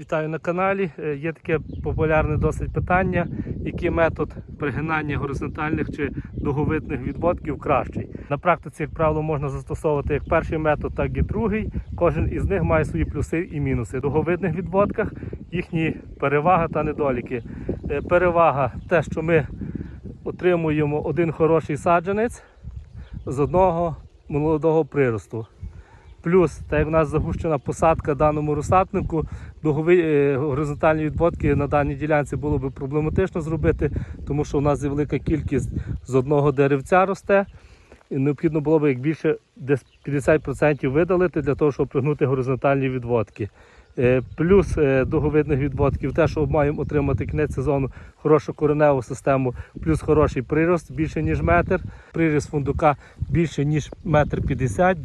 Вітаю на каналі. Е, Є таке популярне досить питання, який метод пригинання горизонтальних чи дуговидних відводків кращий. На практиці, як правило, можна застосовувати як перший метод, так і другий. Кожен із них має свої плюси і мінуси. В дуговидних відводках їхні перевага та недоліки. Е, Перевага те, що ми отримуємо один хороший саджанець з одного молодого приросту. Плюс, так як в нас загущена посадка даному розсаднику, е, горизонтальні відводки на даній ділянці було б проблематично зробити, тому що у нас є велика кількість з одного деревця росте. І необхідно було б як більше десь 50% видалити для того, щоб пригнути горизонтальні відводки. Е, Плюс е, дуговидних відводків, те, що маємо отримати кінець сезону, хорошу кореневу систему, плюс хороший прирост більше ніж метр. Приріст фундука більше ніж метр п'ятдесят,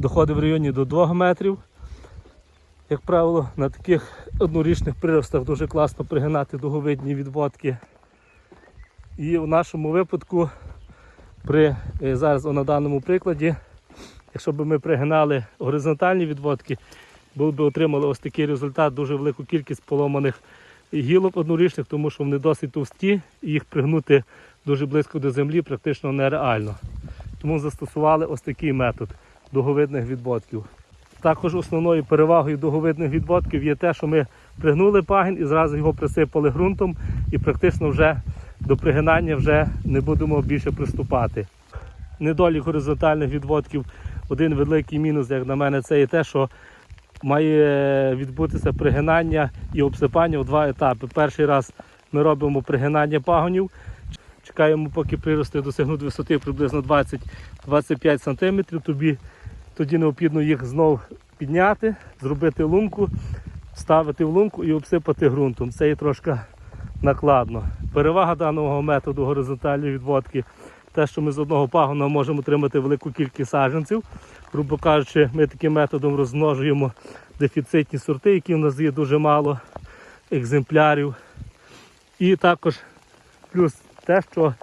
доходить в районі до 2 метрів. Як правило, на таких однорічних приростах дуже класно пригинати дуговидні відводки. І в нашому випадку, при, е, зараз на даному прикладі, якщо б ми пригинали горизонтальні відводки, були б отримали ось такий результат, дуже велику кількість поломаних гілок однорічних, тому що вони досить товсті і їх пригнути дуже близько до землі практично нереально. Тому застосували ось такий метод дуговидних відводків. Також основною перевагою дуговидних відводків є те, що ми пригнули пагін і зразу його присипали ґрунтом і практично вже до пригинання вже не будемо більше приступати. Недолік горизонтальних відводків, один великий мінус, як на мене, це є те, що має відбутися пригинання і обсипання у два етапи. Перший раз ми робимо пригинання пагонів, чекаємо, поки прирости досягнуть висоти приблизно 20-25 см. Тобі тоді необхідно їх знов підняти, зробити лунку, вставити в лунку і обсипати ґрунтом. Це є трошки накладно. Перевага даного методу горизонтальної відводки те, що ми з одного пагона можемо отримати велику кількість саджанців. Грубо кажучи, ми таким методом розмножуємо дефіцитні сорти, які в нас є дуже мало екземплярів. І також плюс те, що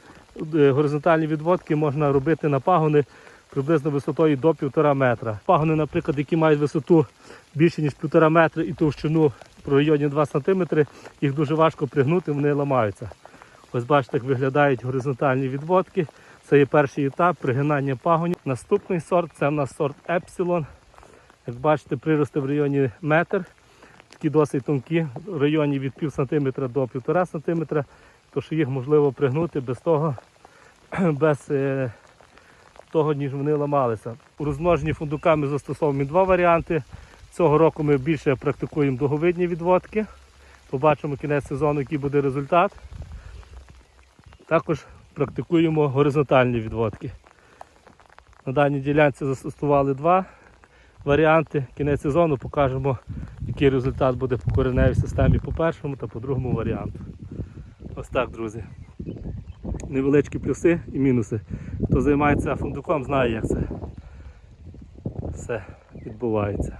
е, горизонтальні відводки можна робити на пагони приблизно висотою до 1,5 метра. Пагони, наприклад, які мають висоту більше ніж 1,5 метра і товщину в районі 2 см, їх дуже важко пригнути, вони ламаються. Ось бачите, як виглядають горизонтальні відводки. Це є перший етап пригинання пагонів. Наступний сорт це в нас сорт Епсилон. Як бачите, прирости в районі метр. Такі досить тонкі, в районі від пів сантиметра до півтора сантиметра, то що їх можливо пригнути без того, без е, того, ніж вони ламалися. У розмноженні фундука ми застосовуємо два варіанти. Цього року ми більше практикуємо дуговидні відводки. Побачимо кінець сезону, який буде результат. Також практикуємо горизонтальні відводки. На даній ділянці застосували два варіанти. Кінець сезону покажемо, який результат буде по кореневій системі по першому та по другому варіанту. Ось так, друзі. Невеличкі плюси і мінуси. Хто займається фундуком, знає, як це все відбувається.